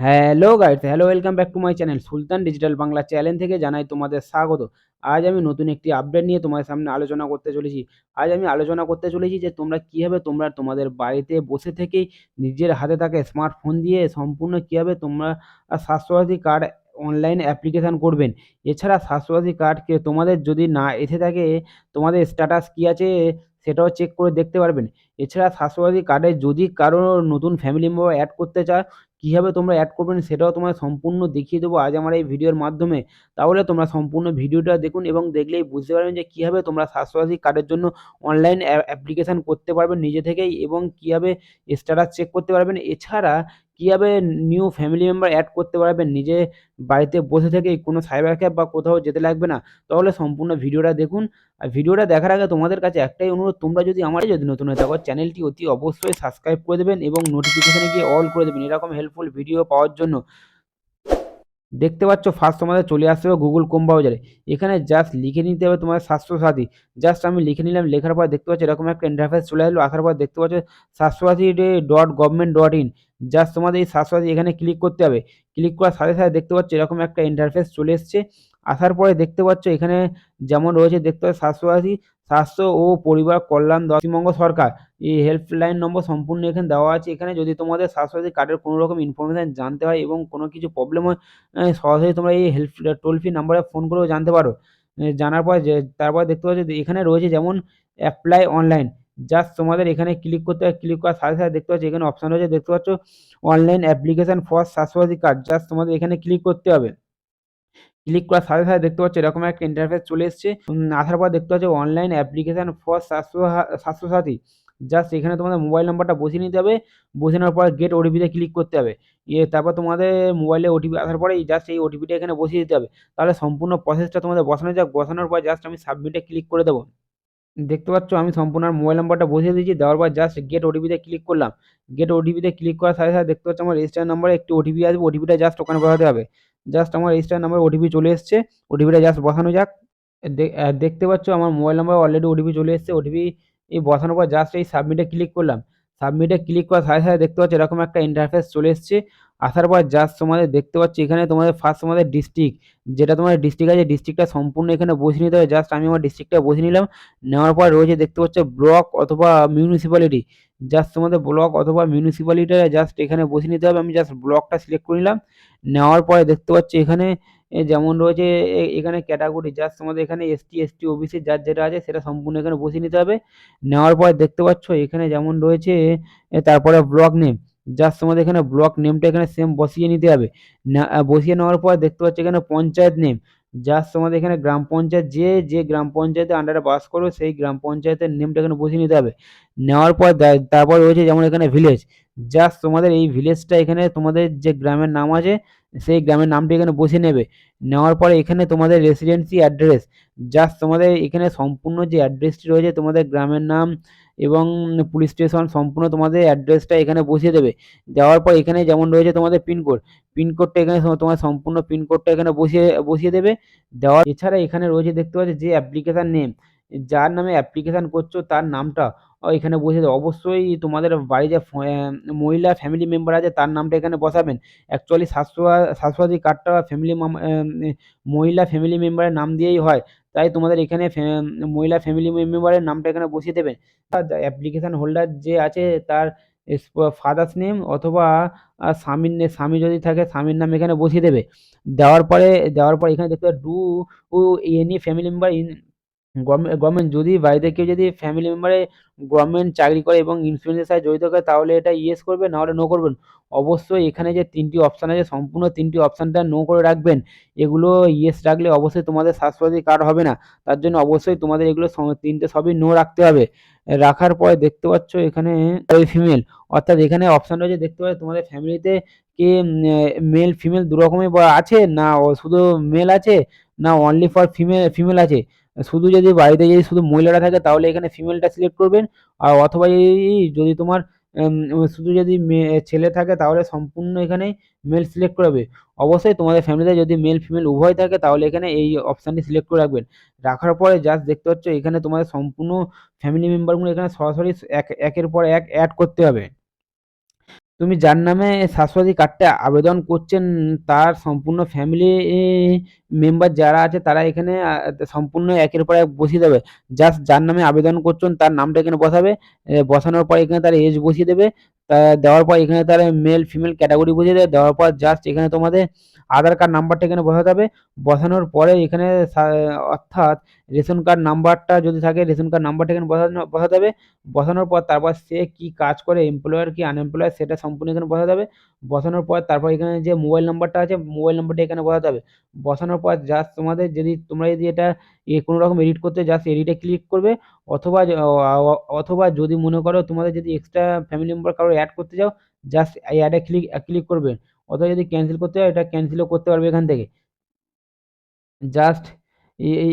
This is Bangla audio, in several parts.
Hello guys, hello welcome back to my channel Sultan digital Bangla channel থেকে জানাই তোমাদের স্বাগত। আজ আমি নতুন একটি আপডেট নিয়ে তোমাদের সামনে আলোচনা করতে চলেছি। আজ আমি আলোচনা করতে চলেছি যে তোমরা কীভাবে তোমরা তোমাদের বাড়িতে বসে থেকেই নিজের হাতে থাকা স্মার্টফোন দিয়ে সম্পূর্ণ কীভাবে তোমরা স্বাস্থ্যসাথী কার্ড অনলাইন অ্যাপ্লিকেশন করবেন। এছাড়া স্বাস্থ্যসাথী কার্ডকে তোমাদের যদি না এসে থাকে তোমাদের স্ট্যাটাস কী আছে সেটাও চেক করে দেখতে পারবেন। এছাড়া স্বাস্থ্যসাথী কার্ডে যদি কারও নতুন ফ্যামিলি মেম্বার অ্যাড করতে চাও কীভাবে তোমরা অ্যাড করবেন সেটাও তোমরা সম্পূর্ণ দেখিয়ে দেবো আজ আমার এই ভিডিওর মাধ্যমে। তাহলে তোমরা সম্পূর্ণ ভিডিওটা দেখুন এবং দেখলেই বুঝতে পারবেন যে কীভাবে তোমরা স্বাস্থ্যসাথী কার্ডের জন্য অনলাইন অ্যাপ্লিকেশান করতে পারবেন নিজে থেকেই এবং কীভাবে স্ট্যাটাস চেক করতে পারবেন। এছাড়া কীভাবে নিউ ফ্যামিলি মেম্বার অ্যাড করতে পারবেন নিজে বাড়িতে বসে থেকে কোনো সাইবার ক্যাব বা কোথাও যেতে লাগবে না। তাহলে সম্পূর্ণ ভিডিওটা দেখুন। আর ভিডিওটা দেখার আগে তোমাদের কাছে একটাই অনুরোধ, তোমরা যদি আমার যদি নতুন হয়ে থাকো, চ্যানেলটি অতি অবশ্যই সাবস্ক্রাইব করে দেবেন এবং নোটিফিকেশানে গিয়ে অল করে দেবেন এরকম হেল্পফুল ভিডিও পাওয়ার জন্য। দেখতে পাচ্ছ ফার্স্ট তোমাদের চলে আসতে হবে গুগল কোম ব্রাউজারে। এখানে জাস্ট লিখে নিতে হবে তোমাদের স্বাস্থ্যসাথী। জাস্ট আমি লিখে নিলাম লেখার পর দেখতে পাচ্ছ এরকম একটা ইন্টারফেস চলে এলো আসার পর দেখতে পাচ্ছ Swasthya Sathi dot government dot in. Just তোমাদের এই স্বাস্থ্যসাথী এখানে ক্লিক করতে হবে। ক্লিক করার সাথে, সাথে দেখতে পাচ্ছ এরকম একটা ইন্টারফেস চলে এসছে। আসার পরে দেখতে পাচ্ছ এখানে যেমন রয়েছে দেখতে পাচ্ছ স্বাস্থ্যসাথী, স্বাস্থ্য ও পরিবার কল্যাণ পশ্চিমবঙ্গ সরকার। এই হেল্পলাইন নম্বর সম্পূর্ণ এখানে দেওয়া আছে। এখানে যদি তোমাদের স্বাস্থ্যসাথী কার্ডের কোনো রকম ইনফরমেশন জানতে হয় এবং কোনো কিছু প্রবলেম হয় সরাসরি তোমরা এই হেল্প টোল ফ্রি নাম্বারে ফোন করেও জানতে পারো। জানার পর তারপর দেখতে পাচ্ছ এখানে রয়েছে যেমন অ্যাপ্লাই অনলাইন। জাস্ট তোমাদের এখানে ক্লিক করতে হয় ক্লিক করার সাথে, সাথে দেখতে পাচ্ছ এখানে অপশন রয়েছে দেখতে পাচ্ছ online application for Swasthya Sathi card. Just তোমাদের এখানে ক্লিক করতে হবে। ক্লিক করার সাথে, সাথে দেখতে পাচ্ছ এরকম একটা ইন্টারফেস চলে এসছে। আসার পর দেখতে পাচ্ছ online application for Swasthya Sathi. Just এখানে তোমাদের মোবাইল নাম্বারটা বসিয়ে নিতে হবে। বসিয়ে নেওয়ার পর গেট ওটিপিতে ক্লিক করতে হবে। ইয়ে তারপর তোমাদের মোবাইলে ওটিপি আসার পরেই জাস্ট এই ওটিপিটা এখানে বসিয়ে দিতে হবে। তাহলে সম্পূর্ণ প্রসেসটা তোমাদের বসানো যাক। বসানোর পর জাস্ট আমি সাবমিটে ক্লিক করে দেবো। দেখতে পাচ্ছ আমি সম্পূর্ণ মোবাইল নাম্বারটা বসিয়ে দিয়েছি। দেওয়ার পর জাস্ট গেট ওটিপিতে ক্লিক করলাম। গেট ওটিপিতে ক্লিক করার সাথে, সাথে দেখতে পাচ্ছ আমার রেজিস্টার নাম্বারে একটি ওটিপি আসবে। ওটিপিটা জাস্ট ওখানে বসাতে হবে। জাস্ট আমার রেজিস্টার নাম্বারে ওটিপি চলে এসছে। ওটিপিটা জাস্ট বসানো যাক। দেখতে পাচ্ছ আমার মোবাইল নাম্বারে অলরেডি ওটিপি চলে এসছে। ওটিপি ই বসানোর পর জাস্ট এই সাবমিটে ক্লিক করলাম। সাবমিটে ক্লিক করার সাথে, সাথে দেখতে পাচ্ছ এরকম একটা ইন্টারফেস চলে এসছে। আসার পর জাস্ট তোমাদের দেখতে পাচ্ছ এখানে তোমাদের ফার্স্ট তোমাদের ডিস্ট্রিক্ট যেটা তোমাদের ডিস্ট্রিক্ট আছে ডিস্ট্রিক্টটা সম্পূর্ণ এখানে বসিয়ে নিতে হবে। জাস্ট আমি আমার ডিস্ট্রিক্টটা বসিয়ে নিলাম। নেওয়ার পর রয়েছে দেখতে পাচ্ছ ব্লক অথবা মিউনিসিপ্যালিটি। জাস্ট তোমাদের ব্লক অথবা মিউনিসিপ্যালিটিটা জাস্ট এখানে বসিয়ে নিতে হবে। আমি জাস্ট ব্লকটা সিলেক্ট করে নিলাম। নেওয়ার পরে দেখতে পাচ্ছ এখানে যেমন রয়েছে এখানে ক্যাটেগরি জাস্ট তোমাদের এখানে এসটি, এসটি, ওবিসি যার যেটা আছে সেটা সম্পূর্ণ এখানে বসিয়ে নিতে হবে। নেওয়ার পরে দেখতে পাচ্ছ এখানে যেমন রয়েছে তারপরে ব্লক নেম। জাস্ট তোমাদের এখানে ব্লক নেমটা এখানে সেম বসিয়ে নিতে হবে। বসিয়ে নেওয়ার পর দেখতে পাচ্ছ এখানে পঞ্চায়েত নেম। জাস্ট তোমাদের এখানে গ্রাম পঞ্চায়েত যে, যে গ্রাম পঞ্চায়েতের আন্ডারে বাস করবে সেই গ্রাম পঞ্চায়েতের নেমটা এখানে বসিয়ে নিতে হবে। নেওয়ার পর তারপর রয়েছে যেমন এখানে ভিলেজ। জাস্ট তোমাদের এই ভিলেজটা এখানে তোমাদের যে গ্রামের নাম আছে, সেই গ্রামের নামটি এখানে বসিয়ে নেবে। নেওয়ার পরে এখানে তোমাদের রেসিডেন্সি অ্যাড্রেস। জাস্ট তোমাদের এখানে সম্পূর্ণ যে অ্যাড্রেসটি রয়েছে, তোমাদের গ্রামের নাম এবং পুলিশ স্টেশন সম্পূর্ণ তোমাদের অ্যাড্রেসটা এখানে বসিয়ে দেবে। দেওয়ার পর এখানে যেমন রয়েছে তোমাদের পিনকোড। পিনকোডটা এখানে তোমার সম্পূর্ণ পিনকোডটা এখানে বসিয়ে বসিয়ে দেবে। দেওয়ার এছাড়া এখানে রয়েছে, দেখতে পাচ্ছ যে অ্যাপ্লিকেশান নেম। যার নামে অ্যাপ্লিকেশান করছ, তার নামটা এখানে দেবে। অবশ্যই তোমাদের বাড়ির যে মহিলা ফ্যামিলি মেম্বার আছে, তার নামটা এখানে বসাবেন। অ্যাকচুয়ালি স্বাস্থ্য স্বাস্থ্যসাথী কার্ডটা ফ্যামিলি মহিলা ফ্যামিলি মেম্বারের নাম দিয়েই হয়। তাই তোমাদের এখানে মহিলা ফ্যামিলি মেম্বারের নামটা এখানে বসিয়ে দেবেন। অ্যাপ্লিকেশন হোল্ডার যে আছে, তার ফাদার্স নেম অথবা স্বামীর স্বামী যদি থাকে, স্বামীর নাম এখানে বসিয়ে দেবে। দেওয়ার পরে দেওয়ার পরে এখানে দেখতে do any family member in government যদি বাড়িতে কেউ যদি ফ্যামিলি মেম্বারে গভর্নমেন্ট চাকরি করে এবং ইন্সুরেন্স এর সাথে জড়িত থাকে তাহলে এটা ইয়েস করবেন, নাহলে নো করবেন। অবশ্যই এখানে যে ৩ টি অপশন আছে, সম্পূর্ণ ৩ টি অপশনটা নো করে রাখবেন। এগুলো ইয়েস রাখলে অবশ্যই তোমাদের স্বাস্থ্যসাথী কার্ড হবে না। তার জন্য অবশ্যই তোমাদের এগুলো তিনটে সবই নো রাখতে হবে। রাখার পরে দেখতে পাচ্ছ এখানে ফিমেল অর্থাৎ এখানে অপশন রয়েছে, দেখতে পাচ্ছ তোমাদের ফ্যামিলিতে কি মেল ফিমেল দু রকমই আছে না শুধু মেল আছে না অনলি ফর ফিমেল ফিমেল আছে। শুধু যদি বাড়িতে যদি শুধু মহিলারা থাকে, তাহলে এখানে ফিমেলটা সিলেক্ট করবেন। আর অথবা যদি তোমার শুধু যদি ছেলে থাকে, তাহলে সম্পূর্ণ এখানেই মেল সিলেক্ট করে রাখবে। অবশ্যই তোমাদের ফ্যামিলিতে যদি মেল ফিমেল উভয় থাকে, তাহলে এখানে এই অপশানটি সিলেক্ট করে রাখবেন। রাখার পরে জাস্ট দেখতে পাচ্ছ, এখানে তোমাদের সম্পূর্ণ ফ্যামিলি মেম্বারগুলো এখানে সরাসরি এক, একের পর এক অ্যাড করতে হবে। তুমি যার নামে স্বাস্থ্যসাথী কার্ডটা আবেদন করছেন, তার সম্পূর্ণ ফ্যামিলি মেম্বার যারা আছে, তারা এখানে সম্পূর্ণ একের পর এক বসিয়ে দেবে। জাস্ট যার নামে আবেদন করছেন, তার নামটা এখানে বসাবে। বসানোর পর এখানে তার এজ বসিয়ে দেবে। দেওয়ার পর এখানে তার মেল ফিমেল ক্যাটাগরি বসিয়ে দেবে। দেওয়ার পর জাস্ট এখানে তোমাদের আধার কার্ড নাম্বারটা এখানে বসাতে হবে। বসানোর পরে এখানে অর্থাৎ রেশন কার্ড নাম্বারটা যদি থাকে, রেশন কার্ড নাম্বারটা এখানে বসানো বসাতে হবে। বসানোর পর তারপর সে কি কাজ করে এমপ্লয়ার কি আনএমপ্লয়ার সেটা সম্পূর্ণ এখানে বসাতে হবে। বসানোর পর তারপর এখানে যে মোবাইল নাম্বারটা আছে মোবাইল নাম্বারটা এখানে বসাতে হবে। বসানোর পর জাস্ট তোমাদের যদি, তোমরা যদি এটা কোনো রকম এডিট করতে জাস্ট এডিটে ক্লিক করবে অথবা অথবা যদি মনে করো তোমাদের যদি এক্সট্রা ফ্যামিলি মেম্বার কারও অ্যাড করতে চাও জাস্ট অ্যাডে ক্লিক ক্লিক করবে। অথবা যদি ক্যান্সেল করতে হয়, এটা ক্যান্সেলও করতে পারবে এখান থেকে। জাস্ট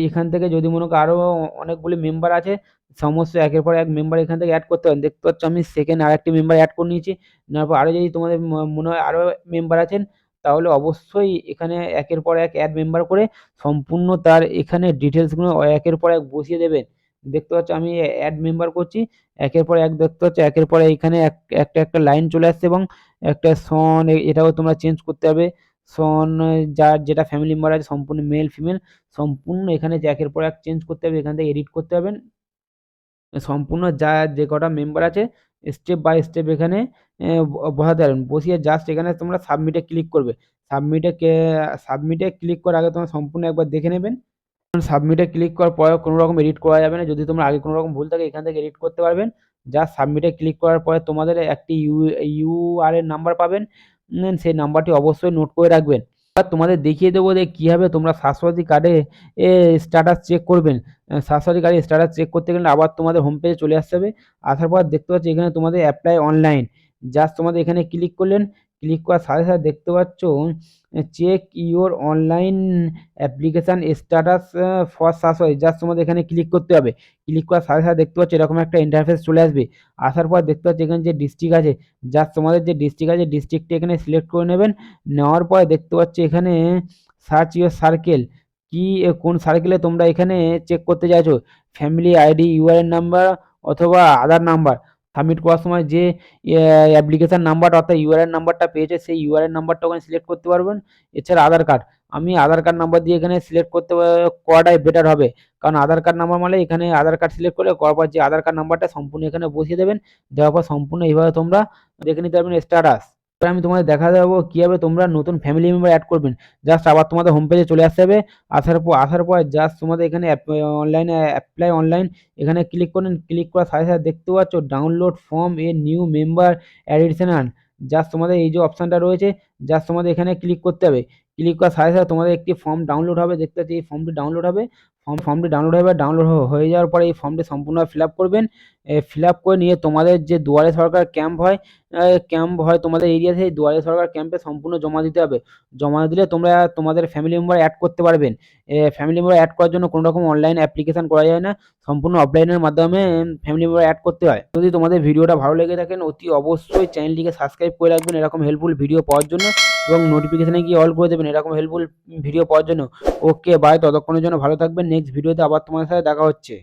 এখান থেকে যদি মনে করো আরও অনেকগুলি মেম্বার আছে, সমস্ত একের পর এক মেম্বার এখান থেকে অ্যাড করতে পারেন। দেখতে পাচ্ছ আমি সেকেন্ড আরেকটি মেম্বার অ্যাড করে নিয়েছি। নেওয়ার পর আরও যদি তোমাদের মনে হয় আরও মেম্বার আছেন, তাহলে অবশ্যই এখানে একের পর এক অ্যাড মেম্বার করে সম্পূর্ণ তার এখানে ডিটেলসগুলো একের পর এক বসিয়ে দেবেন। দেখতে পাচ্ছ আমি অ্যাড মেম্বার করছি। একের পর এক দেখতে পাচ্ছ একের পর এখানে এক একটা, একটা লাইন চলে আসছে এবং একটা সন এটাও তোমরা চেঞ্জ করতে হবে। সন যার যেটা ফ্যামিলি মেম্বার আছে সম্পূর্ণ মেল ফিমেল সম্পূর্ণ এখানে একের পর এক চেঞ্জ করতে হবে। এখান থেকে এডিট করতে পারবেন। সম্পূর্ণ যা যে কটা মেম্বার আছে স্টেপ বাই স্টেপ এখানে বসাতে পারবেন। বসিয়ে জাস্ট এখানে তোমরা সাবমিটে ক্লিক করবে। সাবমিটে সাবমিটে ক্লিক করার আগে তোমরা সম্পূর্ণ একবার দেখে নেবেন। সাবমিটে ক্লিক করার পরেও কোনো রকম এডিট করা যাবে না। যদি তোমরা আগে কোনো রকম ভুল থাকে, এখান থেকে এডিট করতে পারবেন। জাস্ট সাবমিটে ক্লিক করার পরে তোমাদের একটি ইউ ইউআরএন নাম্বার পাবেন। সেই নাম্বারটি অবশ্যই নোট করে রাখবেন। এবার তোমাদের দেখিয়ে দেবো যে কীভাবে তোমরা স্বাস্থ্যসাথী কার্ডে এ স্ট্যাটাস চেক করবেন। স্বাস্থ্যসাথী কার্ডের স্ট্যাটাস চেক করতে গেলে আবার তোমাদের হোম পেজে চলে আসতে হবে। আসার পর দেখতে পাচ্ছি এখানে তোমাদের অ্যাপ্লাই অনলাইন। জাস্ট তোমাদের এখানে ক্লিক করলেন। ক্লিক করার সাথে, সাথে দেখতে পাচ্ছ check your online application status for Swasthya Sathi যার তোমাদের এখানে ক্লিক করতে হবে। ক্লিক করার সাথে, সাথে দেখতে পাচ্ছ এরকম একটা ইন্টারফেস চলে আসবে। আসার পর দেখতে পাচ্ছ এখানে যে ডিস্ট্রিক্ট আছে যার তোমাদের যে ডিস্ট্রিক্ট আছে ডিস্ট্রিক্টটা এখানে সিলেক্ট করে নেবেন। নেওয়ার পরে দেখতে পাচ্ছ এখানে সার্চ ইউর সার্কেল কি কোন সার্কেলে তোমরা এখানে চেক করতে চাইছো। ফ্যামিলি আইডি, ইউআরএন নাম্বার অথবা আধার নাম্বার। সাবমিট করার সময় যে অ্যাপ্লিকেশান নাম্বার অর্থাৎ ইউআরএন নাম্বারটা পেয়েছে, সেই ইউআরএন নাম্বারটা ওখানে সিলেক্ট করতে পারবেন। এছাড়া আধার কার্ড। আমি আধার কার্ড নাম্বার দিয়ে এখানে সিলেক্ট করতে করাটাই বেটার হবে। কারণ আধার কার্ড নাম্বার মানে এখানে আধার কার্ড সিলেক্ট করে করার পর যে আধার কার্ড নাম্বারটা সম্পূর্ণ এখানে বসিয়ে দেবেন। দেওয়ার পর সম্পূর্ণ এইভাবে তোমরা দেখে নিতে পারবেন স্ট্যাটাস। আমি তোমাদের দেখা দেবো কীভাবে তোমরা নতুন ফ্যামিলি মেম্বার অ্যাড করবেন। জাস্ট আবার তোমাদের হোম পেজে চলে আসতে হবে। আসার পর আসার পর জাস্ট তোমাদের এখানে অনলাইনে অ্যাপ্লাই অনলাইন এখানে ক্লিক করেন ক্লিক করার সাথে, সাথে দেখতে পাচ্ছ download form a new member additional just তোমাদের এই যে অপশানটা রয়েছে জাস্ট তোমাদের এখানে ক্লিক করতে হবে। ক্লিক করার সাথে, সাথে তোমাদের একটি ফর্ম ডাউনলোড হবে। দেখতে পাচ্ছ এই ফর্মটি ডাউনলোড হবে। ফর্ম ফর্মটি ডাউনলোড হবে। ডাউনলোড হয়ে যাওয়ার পরে এই ফর্মটি সম্পূর্ণভাবে ফিল আপ করবেন। ফিল আপ করে নিয়ে তোমাদের যে দুয়ারে সরকার ক্যাম্প হয় ক্যাম্প হয় তোমাদের এরিয়াতে সেই দুয়ারে সরকার ক্যাম্পে সম্পূর্ণ জমা দিতে হবে। জমা দিলে তোমরা তোমাদের ফ্যামিলি মেম্বার এড করতে পারবেন। ফ্যামিলি মেম্বার এড করার জন্য কোনো রকম অনলাইন অ্যাপ্লিকেশন করা যায় না। সম্পূর্ণ অফলাইনের মাধ্যমে ফ্যামিলি মেম্বার এড করতে হয়। যদি তোমাদের ভিডিওটা ভালো লেগে থাকেন অতি অবশ্যই চ্যানেলটিকে সাবস্ক্রাইব করে রাখবেন এরকম হেল্পফুল ভিডিও পাওয়ার জন্য এবং নোটিফিকেশানে গিয়ে অল করে দেবেন এরকম হেল্পফুল ভিডিও পাওয়ার জন্য। ওকে বাই ততক্ষণের জন্য ভালো থাকবেন। নেক্সট ভিডিওতে আবার তোমার সাথে দেখা হচ্ছে।